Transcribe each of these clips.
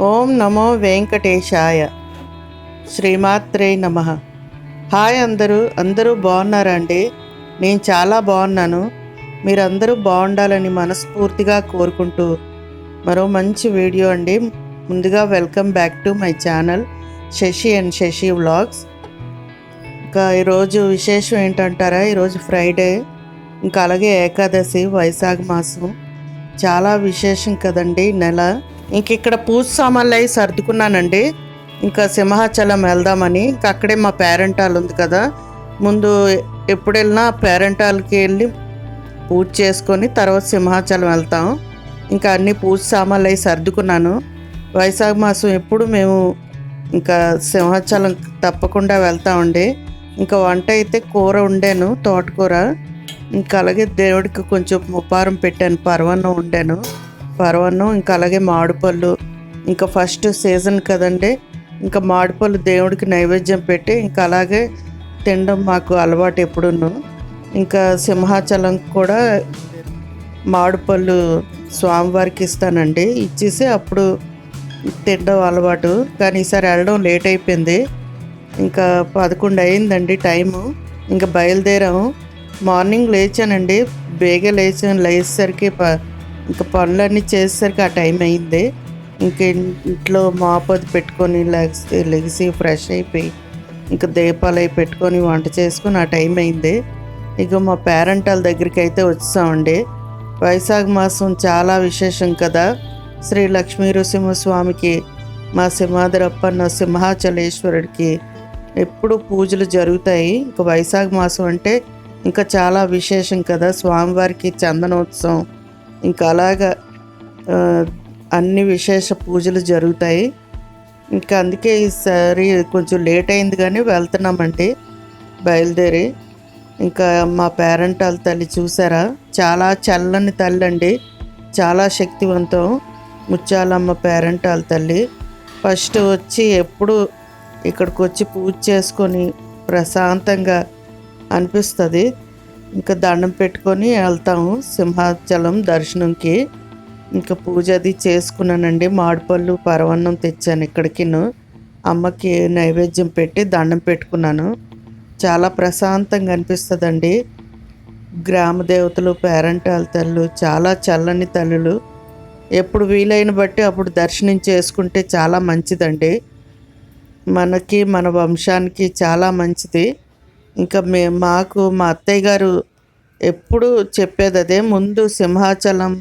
ఓం నమో వెంకటేశాయ. శ్రీమాత్రే నమ. హాయ్ అందరూ అందరూ బాగున్నారండి నేను చాలా బాగున్నాను. మీరందరూ బాగుండాలని మనస్ఫూర్తిగా కోరుకుంటూ మరో మంచి వీడియో అండి. ముందుగా welcome back to my channel Sashi and Sashi vlogs. ఇంకా ఈరోజు విశేషం ఏంటంటారా? ఈరోజు ఫ్రైడే. ఇంకా అలాగే ఏకాదశి వైశాఖ మాసం. చాలా విశేషం కదండి నెల. ఇంక ఇక్కడ పూజ సామాన్లు అవి సర్దుకున్నానండి. ఇంకా సింహాచలం వెళ్దామని. ఇంకా అక్కడే మా పేరెంట్ హాల్ ఉంది కదా. ముందు ఎప్పుడు వెళ్ళినా పేరెంట్ హాల్కి వెళ్ళి పూజ చేసుకొని తర్వాత సింహాచలం వెళ్తాం. ఇంకా అన్ని పూజ సామాన్లు అవి సర్దుకున్నాను. వైశాఖ మాసం ఎప్పుడు మేము ఇంకా సింహాచలం తప్పకుండా వెళ్తామండి. ఇంకా వంట అయితే కూర వండాను తోటకూర. ఇంకా అలాగే దేవుడికి కొంచెం ఉపారం పెట్టాను పరవన్నం వండాను. పరవన్నం ఇంకా అలాగే మామిడిపళ్ళు. ఇంకా ఫస్ట్ సీజన్ కదండి ఇంకా మామిడిపళ్ళు దేవుడికి నైవేద్యం పెట్టి ఇంకా అలాగే తినడం మాకు అలవాటు ఎప్పుడును ఇంకా సింహాచలం కూడా మామిడిపళ్ళు స్వామివారికి ఇస్తానండి. ఇచ్చేసి అప్పుడు తినడం అలవాటు. కానీ ఈసారి వెళ్ళడం లేట్ అయిపోయింది. ఇంకా పదకొండు అయిందండి టైము. ఇంకా బయలుదేరాము. మార్నింగ్ లేచానండి. బేగ లేచాను లేచేసరికి ప ఇంకా పనులన్నీ చేసేసరికి ఆ టైం అయింది. ఇంక ఇంట్లో మాపది పెట్టుకొని లెగిసి లెగిసి ఫ్రెష్ అయిపోయి ఇంకా దీపాలు అవి పెట్టుకొని వంట చేసుకుని ఆ టైం అయింది. ఇక మా పేరెంటాల దగ్గరికి అయితే వచ్చేసామండి వైశాఖ మాసం చాలా విశేషం కదా. శ్రీ లక్ష్మీ నృసింహస్వామికి మా సింహాదరప్పన్న సింహాచలేశ్వరుడికి ఎప్పుడు పూజలు జరుగుతాయి. ఇంకా వైశాఖ మాసం అంటే ఇంకా చాలా విశేషం కదా. స్వామివారికి చందనోత్సవం ఇంకా అలాగా అన్ని విశేష పూజలు జరుగుతాయి. ఇంకా అందుకే ఈసారి కొంచెం లేట్ అయింది కానీ వెళ్తున్నామండి బయలుదేరి. ఇంకా మా పేరెంట్ వాళ్ళ తల్లి చూసారా? చాలా చల్లని తల్లి అండి చాలా శక్తివంతం ముత్యాలమ్మ పేరెంట్ వాళ్ళ తల్లి. ఫస్ట్ వచ్చి ఎప్పుడు ఇక్కడికి వచ్చి పూజ చేసుకొని ప్రశాంతంగా అనిపిస్తుంది. ఇంకా దండం పెట్టుకొని వెళ్తాము సింహాచలం దర్శనంకి. ఇంకా పూజ అది చేసుకున్నానండి. మాడిపళ్ళు పరవన్నం తెచ్చాను ఇక్కడికిను. అమ్మకి నైవేద్యం పెట్టి దండం పెట్టుకున్నాను. చాలా ప్రశాంతంగా అనిపిస్తుందండి. గ్రామ దేవతలు పేరెంట్ తల్లు చాలా చల్లని తల్లులు. ఎప్పుడు వీలైన బట్టి అప్పుడు దర్శనం చేసుకుంటే చాలా మంచిదండి. మనకి మన వంశానికి చాలా మంచిది. ఇంకా మే మాకు మా అత్తయ్య గారు ఎప్పుడు చెప్పేది అదే ముందు సింహాచలం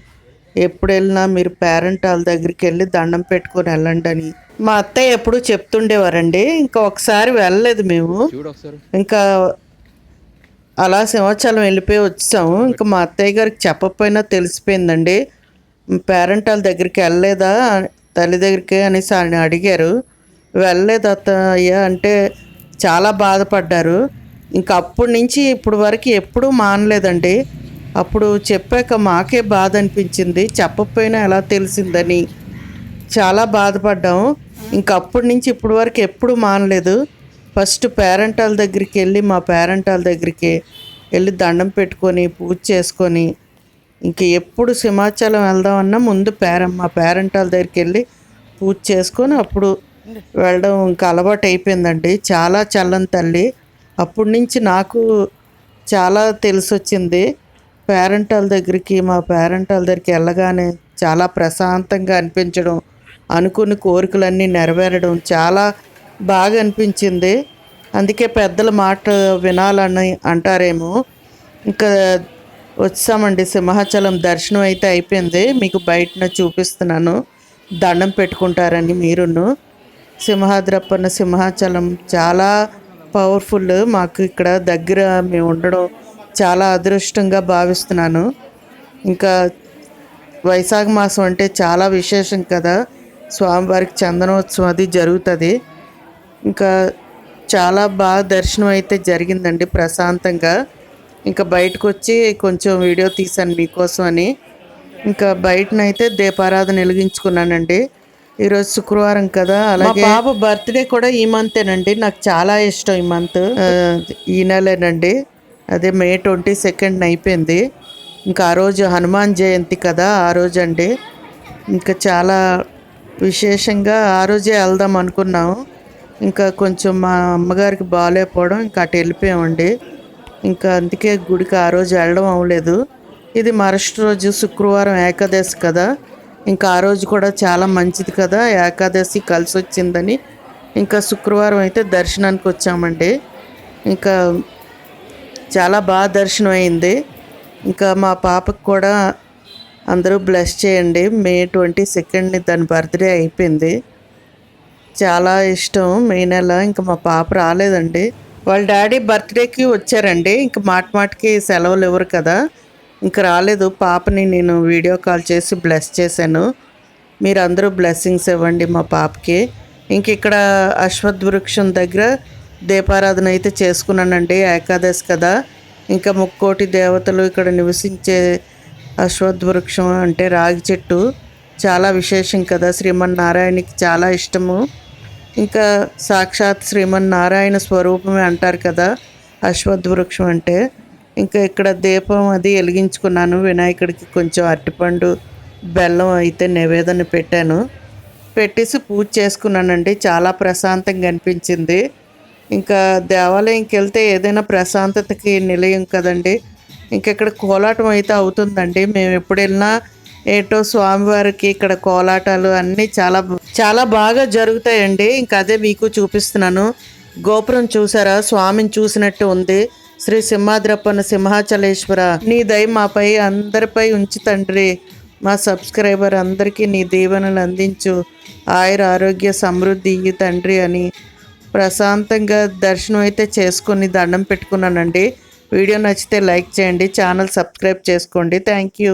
ఎప్పుడు వెళ్ళినా మీరు పేరెంట్ వాళ్ళ దగ్గరికి వెళ్ళి దండం పెట్టుకొని వెళ్ళండి అని. మా అత్తయ్య ఎప్పుడు చెప్తుండేవారండి ఇంకా ఒకసారి వెళ్ళలేదు మేము. ఇంకా అలా సింహాచలం వెళ్ళిపోయి వచ్చాము ఇంకా మా అత్తయ్య గారికి చెప్పకపోయినా తెలిసిపోయిందండి పేరెంట్ వాళ్ళ దగ్గరికి వెళ్ళలేదా తల్లి దగ్గరికి అనేసి ఆయన అడిగారు. వెళ్ళలేదు అత్తయ్య అంటే చాలా బాధపడ్డారు. ఇంకా అప్పటి నుంచి ఇప్పుడు వరకు ఎప్పుడూ మానలేదండి. అప్పుడు చెప్పాక మాకే బాధ అనిపించింది చెప్పకపోయినా ఎలా తెలిసిందని చాలా బాధపడ్డాము ఇంకా అప్పటి నుంచి ఇప్పుడు వరకు ఎప్పుడు మానలేదు. ఫస్ట్ పేరెంట్ వాళ్ళ దగ్గరికి వెళ్ళి మా పేరెంట్ వాళ్ళ దగ్గరికి వెళ్ళి దండం పెట్టుకొని పూజ చేసుకొని ఇంక ఎప్పుడు సింహాచలం వెళ్దామన్నా ముందు పేరెంట్ మా పేరెంట్ వాళ్ళ దగ్గరికి వెళ్ళి పూజ చేసుకొని అప్పుడు వెళ్ళడం ఇంకా అలవాటు అయిపోయిందండి చాలా చల్లని తల్లి. అప్పటి నుంచి నాకు చాలా తెలిసి వచ్చింది పేరెంట్ వాళ్ళ దగ్గరికి మా పేరెంట్ వాళ్ళ దగ్గరికి వెళ్ళగానే చాలా ప్రశాంతంగా అనిపించడం అనుకున్న కోరికలన్నీ నెరవేరడం చాలా బాగా అనిపించింది. అందుకే పెద్దల మాట వినాలని అంటారేమో. ఇంకా వచ్చామండి సింహాచలం. దర్శనం అయితే అయిపోయింది. మీకు బయటన చూపిస్తున్నాను. దండం పెట్టుకుంటారని మీరును. సింహాద్రప్పన్న సింహాచలం చాలా పవర్ఫుల్ మాకు ఇక్కడ దగ్గర మేము ఉండడం చాలా అదృష్టంగా భావిస్తున్నాను. ఇంకా వైశాఖ మాసం అంటే చాలా విశేషం కదా. స్వామివారికి చందనోత్సవం అది జరుగుతుంది. ఇంకా చాలా బాగా దర్శనం అయితే జరిగిందండి ప్రశాంతంగా. ఇంకా బయటకు వచ్చి కొంచెం వీడియో తీశాను మీకోసం అని. ఇంకా బయటనైతే దీపారాధన వెలిగించుకున్నానండి. ఈరోజు శుక్రవారం కదా అలాగే బాబు బర్త్డే కూడా ఈ మంతేనండి. నాకు చాలా ఇష్టం ఈ మంత్. ఈ నెలేనండి. అదే మే ట్వంటీ సెకండ్ అయిపోయింది. ఇంకా ఆ రోజు హనుమాన్ జయంతి కదా ఆ రోజు అండి ఇంకా చాలా విశేషంగా ఆ రోజే వెళ్దాం అనుకున్నాము. ఇంకా కొంచెం మా అమ్మగారికి బాగాలేకపోవడం ఇంకా అటు వెళ్ళిపోయామండి. ఇంకా అందుకే గుడికి ఆ రోజు వెళ్ళడం అవ్వలేదు. ఇది మరుసటి రోజు శుక్రవారం ఏకాదశి కదా. ఇంకా ఆ రోజు కూడా చాలా మంచిది కదా. ఏకాదశి కలిసి వచ్చిందని ఇంకా శుక్రవారం అయితే దర్శనానికి వచ్చామండి. ఇంకా చాలా బాగా దర్శనం అయింది ఇంకా మా పాపకు కూడా అందరూ బ్లెస్ చేయండి. మే ట్వంటీ సెకండ్ని దాని బర్త్డే అయిపోయింది. చాలా ఇష్టం మే నెల. ఇంకా మా పాప రాలేదండి. వాళ్ళ డాడీ బర్త్డేకి వచ్చారండి. ఇంకా మాట మాటకి సెలవులు ఇవ్వరు కదా. ఇంకా రాలేదు. పాపని నేను వీడియో కాల్ చేసి బ్లెస్ చేశాను. మీరు అందరూ బ్లెస్సింగ్స్ ఇవ్వండి మా పాపకి. ఇంక ఇక్కడ అశ్వత్ వృక్షం దగ్గర దీపారాధన అయితే చేసుకున్నానండి. ఏకాదశి కదా. ఇంకా ముక్కోటి దేవతలు ఇక్కడ నివసించే అశ్వత్ వృక్షం అంటే రాగి చెట్టు చాలా విశేషం కదా. శ్రీమన్నారాయణకి చాలా ఇష్టము. ఇంకా సాక్షాత్ శ్రీమన్నారాయణ స్వరూపమే అంటారు కదా అశ్వత్ వృక్షం అంటే. ఇంకా ఇక్కడ దీపం అది వెలిగించుకున్నాను. వినాయకుడికి కొంచెం అరటిపండు బెల్లం అయితే నివేదన పెట్టాను. పెట్టేసి పూజ చేసుకున్నానండి. చాలా ప్రశాంతంగా అనిపించింది. ఇంకా దేవాలయంకి వెళ్తే ఏదైనా ప్రశాంతతకి నిలయం కదండి. ఇంక ఇక్కడ కోలాటం అయితే అవుతుందండి. మేము ఎప్పుడు వెళ్ళినా ఏటో స్వామివారికి ఇక్కడ కోలాటాలు అన్నీ చాలా చాలా బాగా జరుగుతాయండి. ఇంకా అదే మీకు చూపిస్తున్నాను. గోపురం చూసారా? స్వామిని చూసినట్టు ఉంది. శ్రీ సింహాద్రప్పన సింహాచలేశ్వర నీ దయ మాపై అందరిపై ఉంచి తండ్రి. మా సబ్స్క్రైబర్ అందరికీ నీ దీవెనలు అందించు. ఆయుర ఆరోగ్య సమృద్ధి తండ్రి అని ప్రశాంతంగా దర్శనం అయితే చేసుకొని దండం పెట్టుకున్నానండి. వీడియో నచ్చితే లైక్ చేయండి ఛానల్ సబ్స్క్రైబ్ చేసుకోండి. Thank you.